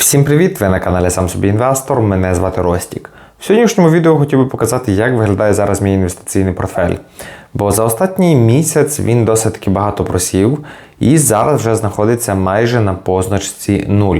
Всім привіт! Ви на каналі Сам собі інвестор. Мене звати Ростік. В сьогоднішньому відео хотів би показати, як виглядає зараз мій інвестиційний портфель. Бо за останній місяць він досить таки багато просів і зараз вже знаходиться майже на позначці 0.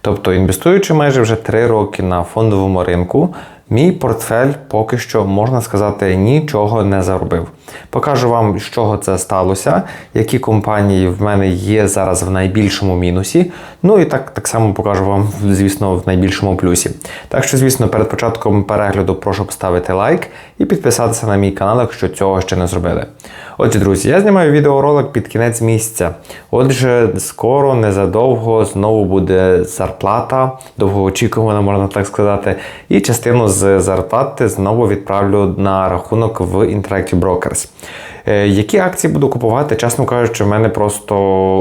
Тобто, інвестуючи майже вже 3 роки на фондовому ринку, Мій портфель поки що можна сказати нічого не заробив. Покажу вам, з чого це сталося, які компанії в мене є зараз в найбільшому мінусі. Ну і так так само покажу вам, звісно, в найбільшому плюсі. Так що, звісно, перед початком перегляду прошу поставити лайк і підписатися на мій канал, якщо цього ще не зробили. Отже, друзі, я знімаю відеоролик під кінець місяця. Отже, скоро, незадовго, знову буде зарплата, довгоочікувана, можна так сказати. І частину з зарплати знову відправлю на рахунок в Interactive Brokers. Е, Які акції буду купувати, чесно кажучи, в мене просто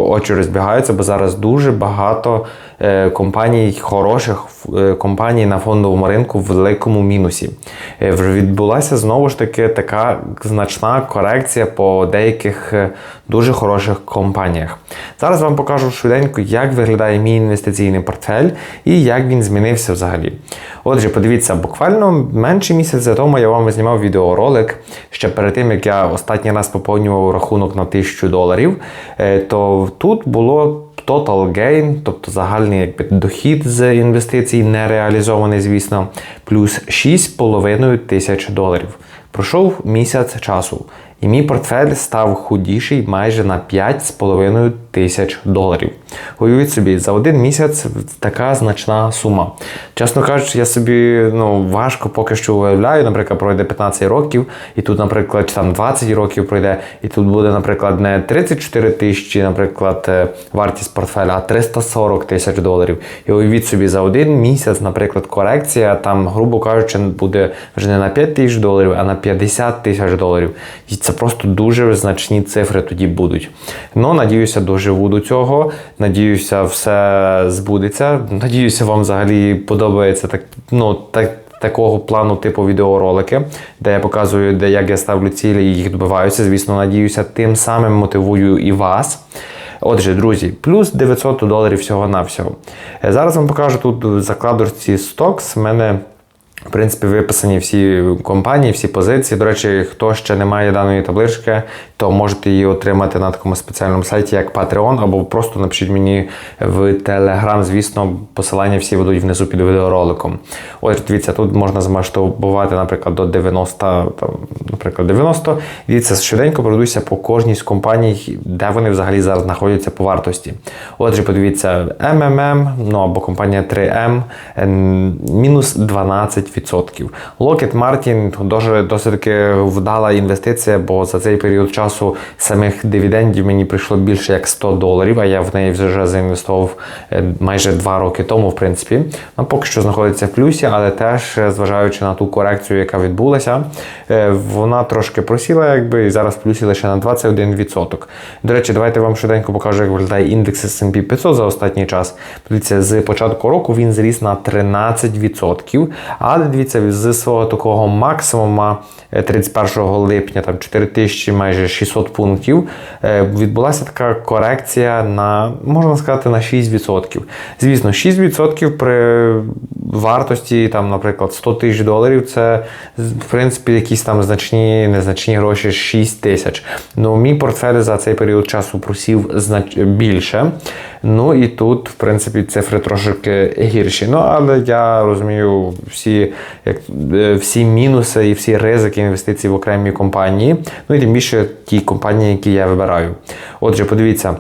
очі розбігаються, бо зараз дуже багато е, компаній, хороших е, компаній на фондовому ринку в великому мінусі. Відбулася знову ж таки така значна корекція по деяких дуже хороших компаніях. Зараз вам покажу швиденько, як виглядає мій інвестиційний портфель і як він змінився взагалі. Отже, подивіться, буквально менше місяця тому я вам знімав відеоролик ще перед тим, як я останній раз поповнював рахунок на 1000 доларів. Е, То тут було total gain, тобто загальний якби, дохід з інвестицій, не реалізований, звісно, плюс 6,5 тисяч доларів. Пройшов місяць часу, і мій портфель став худіший майже на 5,5 тисяч доларів. Уявіть собі, за один місяць така значна сума. Чесно кажучи, я собі ну, важко поки що уявляю, наприклад, пройде 15 років, і тут, наприклад, чи там 20 років пройде, і тут буде, наприклад, не 34 тисячі, наприклад, е, вартість портфеля, а 340 тисяч доларів. І уявіть собі, за один місяць, наприклад, корекція, там, грубо кажучи, буде вже не на 5 тисяч доларів, а на 50 тисяч доларів. І це просто дуже значні цифри тоді будуть. Ну, надіюся, доживу до цього. Надіюся, все збудеться. Надіюся, вам взагалі подобається так, ну, так. Такого плану типу відеоролики, де я показую, де як я ставлю цілі і їх добиваюся. Звісно, надіюся, тим самим мотивую і вас. Отже, друзі, плюс 900 доларів всього-навсього. Е, Зараз вам покажу тут в закладочці Stocks. В мене в принципі, виписані всі компанії, всі позиції. До речі, хто ще не має даної таблички, то можете її отримати на такому спеціальному сайті, як Patreon, або просто напишіть мені в Telegram. Звісно, посилання всі будуть внизу під відеороликом. Ось дивіться, тут можна змасштабувати, наприклад, до 90, там, наприклад, 90. Дивіться, швиденько пройдуся по кожній з компаній, де вони взагалі зараз знаходяться по вартості. Отже, подивіться, MMM, ну або компанія 3M, е, мінус 12%. Lockheed Martin дуже досить вдала інвестиція, бо за цей період часу самих дивідендів мені прийшло більше як 100 доларів, а я в неї вже заінвестував е, майже 2 роки тому, в принципі. Ну, поки що знаходиться в плюсі, але теж е, зважаючи на ту корекцію, яка відбулася, е, вона трошки просіла, якби і зараз в плюсі лише на 21%. До речі, давайте вам швиденько покажу, як виглядає індекс S&P 500 за останній час. Подивіться, з початку року він зріс на 13%. Дивіться, з свого такого максимума 31 липня, там 4000 майже 600 пунктів, е, відбулася така корекція на, можна сказати, на 6%. Звісно, 6% при вартості, там, наприклад, 100 тисяч доларів це, в принципі, якісь там значні, незначні гроші 6 тисяч. Ну, мій портфель за цей період часу просів знач... більше. Ну і тут, в принципі, цифри трошки гірші. Ну, але я розумію всі, як, е, всі мінуси і всі ризики інвестицій в окремі компанії. Ну і тим більше ті компанії, які я вибираю. Отже, подивіться.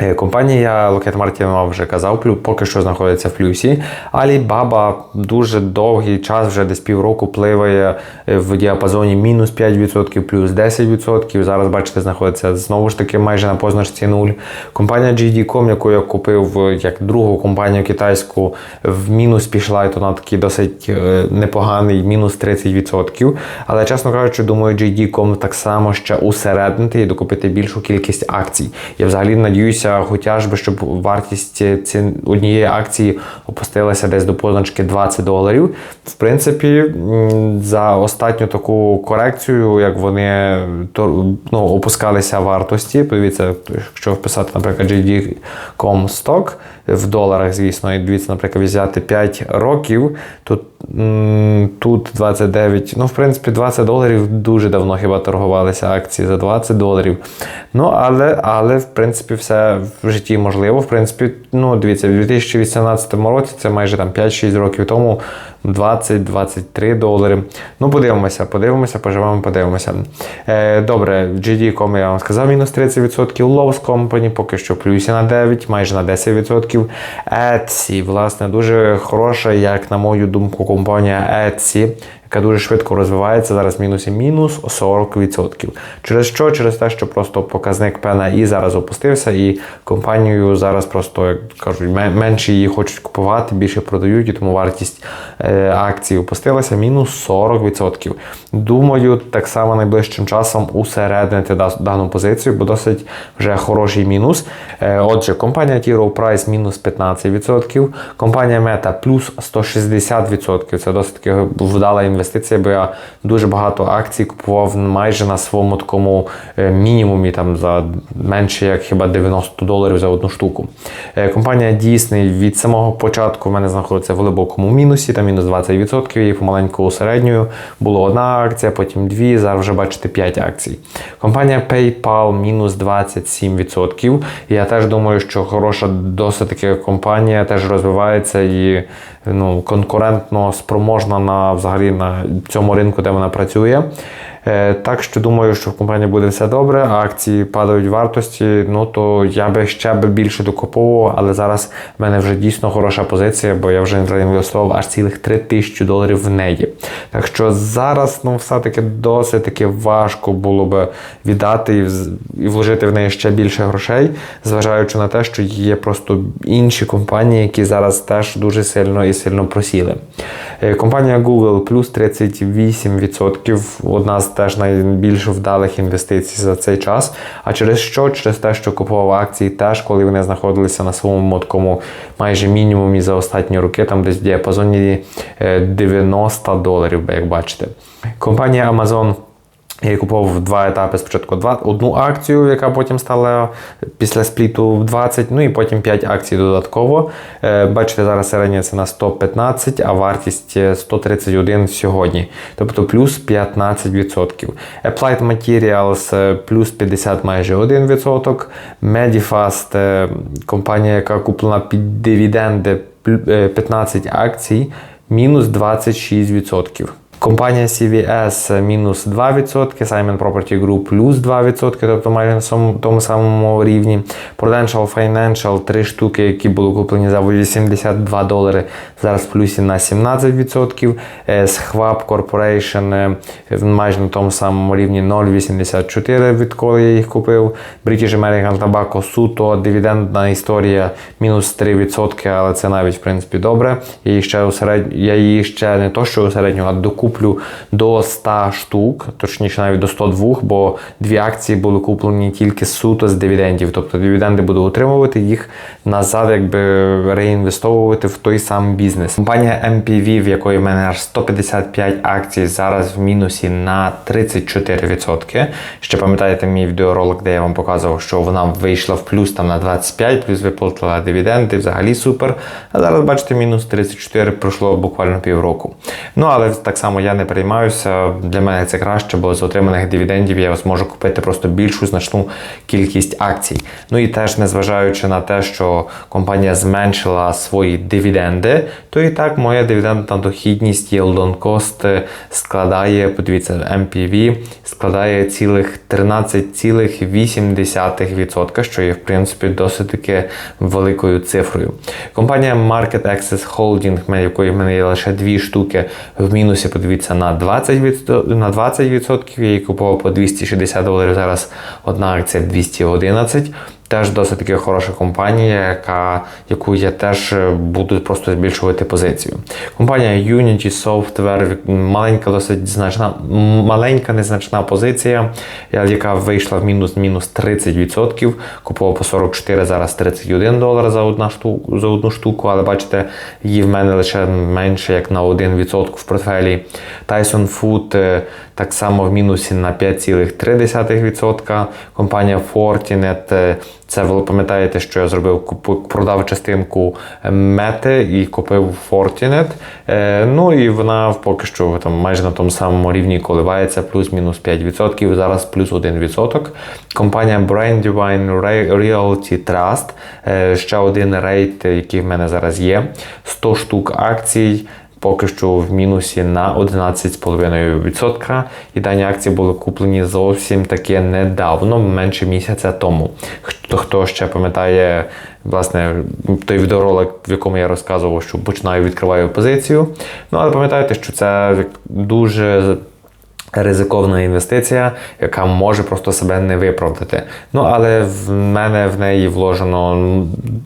Е, Компанія Lockheed Martin вам вже казав, поки що знаходиться в плюсі. Alibaba дуже довгий час, вже десь півроку пливає е, в діапазоні мінус 5%, плюс 10%. Зараз, бачите, знаходиться знову ж таки майже на позначці 0. Компанія GD.com, яку я купив е, як другу компанію китайську, в мінус пішла, і то вона такий досить непоганий, мінус 30%. Але, чесно кажучи, думаю, GD.com так само ще усереднити і докупити більшу кількість акцій. Я взагалі надіюся, хотілося хоча би, щоб вартість ці однієї акції опустилася десь до позначки 20 доларів. В принципі, за останню таку корекцію, як вони ну, опускалися вартості, подивіться, якщо вписати, наприклад, GD.com stock в доларах, звісно, і дивіться, наприклад, взяти 5 років, тут, тут 29, ну, в принципі, 20 доларів дуже давно хіба торгувалися акції за 20 доларів. Ну, але, але в принципі, все в житті можливо. В принципі, ну, дивіться, в 2018 році, це майже там 5-6 років тому, 20-23 долари. Ну, подивимося, подивимося, поживемо, подивимося. Е, добре, GD.com я вам сказав, мінус 30%, Lowe's Company поки що плюсі на 9, майже на 10%. Etsy, власне, дуже хороша, як на мою думку, компанія Etsy яка дуже швидко розвивається. Зараз мінусі мінус 40%. Через що? Через те, що просто показник пена і зараз опустився, і компанію зараз просто, як кажуть, менше її хочуть купувати, більше продають, і тому вартість е, акцій опустилася мінус 40%. Думаю, так само найближчим часом усереднити дану позицію, бо досить вже хороший мінус. Е, Отже, компанія T. Rowe Price мінус 15%, компанія Meta плюс 160%. Це досить таки вдала інвестиція, бо я дуже багато акцій купував майже на своєму такому е, мінімумі, там за менше як хіба 90 доларів за одну штуку. Компанія Disney від самого початку в мене знаходиться в глибокому мінусі, там мінус 20%, і помаленьку середньою було одна акція, потім дві, зараз вже бачите 5 акцій. Компанія PayPal мінус 27%. Я теж думаю, що хороша досить таки компанія теж розвивається і ну, конкурентно спроможна на взагалі на цьому ринку, де вона працює. Е, Так що думаю, що в компанії буде все добре, а акції падають вартості, ну то я би ще би більше докуповував, але зараз в мене вже дійсно хороша позиція, бо я вже реінвестував аж цілих 3 тисячі доларів в неї. Так що зараз ну, все-таки досить таки важко було би віддати і і вложити в неї ще більше грошей, зважаючи на те, що є просто інші компанії, які зараз теж дуже сильно і сильно просіли. Е, Компанія Google плюс 38%, одна з теж найбільш вдалих інвестицій за цей час. А через що? Через те, що купував акції теж, коли вони знаходилися на своєму такому майже мінімумі за останні роки, там десь в діапазоні е, 90 доларів, як бачите. Компанія Amazon. Я купував два етапи. Спочатку два, одну акцію, яка потім стала після спліту в 20, ну і потім 5 акцій додатково. Е, Бачите, зараз середня ціна 115, а вартість е, 131 сьогодні. Тобто плюс 15%. Applied Materials е, плюс 50 майже 1%. Medifast, е, компанія, яка куплена під дивіденди е, 15 акцій, мінус 26%. Компанія CVS мінус 2%, Simon Property Group плюс 2%, тобто майже на тому самому рівні. Prudential Financial 3 штуки, які були куплені за 82 долари, зараз в плюсі на 17%. Е, Schwab Corporation е, майже на тому самому рівні 0,84, відколи я їх купив. British American Tobacco суто, дивідендна історія мінус 3%, але це навіть в принципі добре. Я її ще, усеред... я її ще не то, що усередньо, а докуплю до 100 штук, точніше навіть до 102, бо дві акції були куплені тільки суто з дивідендів. Тобто дивіденди буду утримувати, їх назад якби реінвестовувати в той самий бізнес. Компанія MPV, в якої в мене аж 155 акцій, зараз в мінусі на 34%. Ще пам'ятаєте мій відеоролик, де я вам показував, що вона вийшла в плюс там на 25, плюс виплатила дивіденди, взагалі супер. А зараз, бачите, мінус 34 пройшло буквально півроку. Ну, але так само я не переймаюся. Для мене це краще, бо з отриманих дивідендів я зможу купити просто більшу значну кількість акцій. Ну і теж, незважаючи на те, що компанія зменшила свої дивіденди, то і так моя дивідендна дохідність yield on cost складає, подивіться, MPV складає цілих 13,8%, що є в принципі досить таки великою цифрою. Компанія Market Access Holding, якої в мене є лише дві штуки в мінусі, подивіться на 20%, на 20%. Я її купував по 260 доларів. Зараз одна акція 211. Теж досить таки хороша компанія, яка, яку я теж е, буду просто збільшувати позицію. Компанія Unity Software, маленька, досить значна, маленька незначна позиція, яка вийшла в мінус мінус 30%. Купував по 44, зараз 31 долар за одну штуку, за одну штуку, але бачите, її в мене лише менше як на 1% в портфелі. Tyson Food е, так само в мінусі на 5,3%. Компанія Fortinet, е, це ви пам'ятаєте, що я зробив, продав частинку мети і купив Fortinet. Е, Ну і вона поки що там майже на тому самому рівні коливається, плюс-мінус 5%, зараз плюс 1%. Компанія Brandywine Realty Trust, е, ще один рейд, який в мене зараз є. 100 штук акцій. Поки що в мінусі на 11,5%. І дані акції були куплені зовсім таки недавно, менше місяця тому. Хто, хто ще пам'ятає, власне, той відеоролик, в якому я розказував, що починаю відкриваю позицію. Ну, але пам'ятайте, що це дуже ризикована інвестиція, яка може просто себе не виправдати. Ну, але в мене в неї вложено,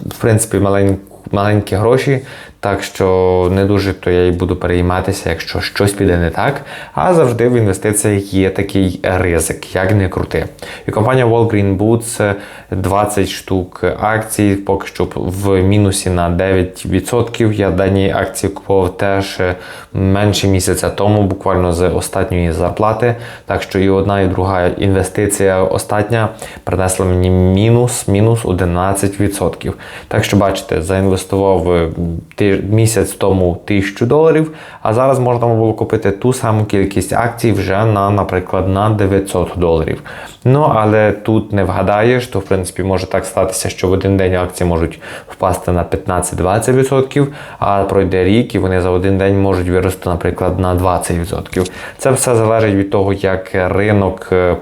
в принципі, малень, маленькі гроші, так що не дуже то я й буду перейматися, якщо щось піде не так. А завжди в інвестиціях є такий ризик, як не крути. І компанія Walgreen Boots е, 20 штук акцій, поки що в мінусі на 9%. Я дані акції купував теж е, менше місяця тому, буквально з останньої зарплати. Так що і одна, і друга інвестиція остання принесла мені мінус, мінус 11%. Так що бачите, заінвестував е, ти- місяць тому 1000 доларів, а зараз можна було купити ту саму кількість акцій вже на, наприклад, на 900 доларів. Ну, але тут не вгадаєш, то в принципі може так статися, що в один день акції можуть впасти на 15-20%, а пройде рік і вони за один день можуть вирости, наприклад, на 20%. Це все залежить від того, як ринок е,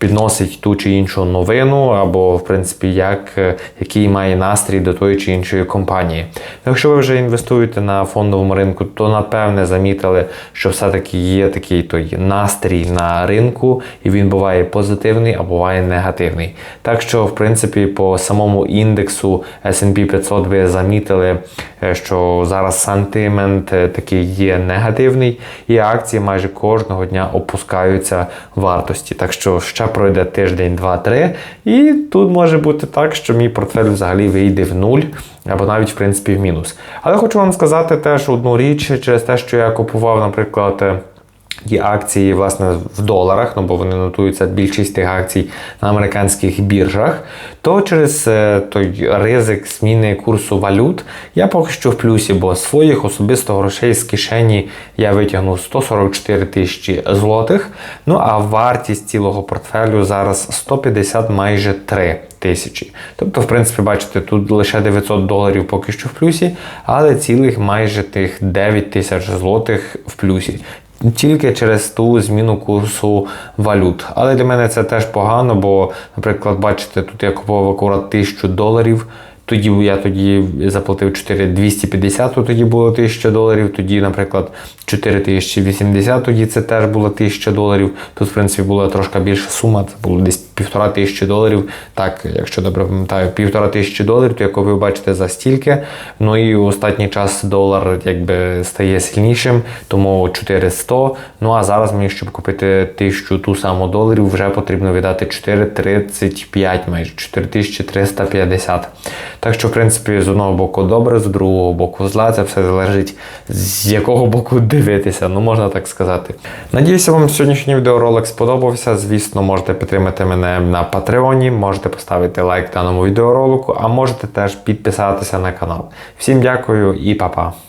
підносить ту чи іншу новину, або, в принципі, як, е, який має настрій до тої чи іншої компанії. Якщо ви вже інвестуєте на фондовому ринку, то напевне замітили, що все-таки є такий той настрій на ринку, і він буває позитивний, а буває негативний. Так що, в принципі, по самому індексу S&P 500 ви замітили, е, що зараз сантимент е, такий є негативний, і акції майже кожного дня опускаються вартості. Так що ще пройде тиждень, два-три, і тут може бути так, що мій портфель взагалі вийде в нуль. Або навіть в принципі в мінус. Але хочу вам сказати теж одну річ через те, що я купував, наприклад, Є акції власне в доларах, ну бо вони нотуються більшість тих акцій на американських біржах. То через е, той ризик зміни курсу валют я поки що в плюсі, бо своїх особисто грошей з кишені я витягнув 144 тисячі злотих. Ну а вартість цілого портфелю зараз 150 майже 3 тисячі. Тобто, в принципі, бачите, тут лише 900 доларів поки що в плюсі, але цілих майже тих 9 тисяч злотих в плюсі. Тільки через ту зміну курсу валют. Але для мене це теж погано, бо, наприклад, бачите, тут я купував акурат 1000 доларів. Тоді я тоді заплатив 4250, то тоді було 1000 доларів. Тоді, наприклад, 4080, тоді це теж було 1000 доларів. Тут, в принципі, була трошки більша сума, це було десь півтора тисячі доларів. Так, якщо добре пам'ятаю, півтора тисячі доларів, то як ви бачите за стільки. Ну і останній час долар якби стає сильнішим, тому 400. Ну а зараз мені, щоб купити тисячу ту саму доларів, вже потрібно віддати 4,35 майже 4350. Так що, в принципі, з одного боку добре, з другого боку зла. Це все залежить з якого боку дивитися, ну можна так сказати. Надіюся, вам сьогоднішній відеоролик сподобався. Звісно, можете підтримати мене на Патреоні, можете поставити лайк даному відеоролику, а можете теж підписатися на канал. Всім дякую і па-па!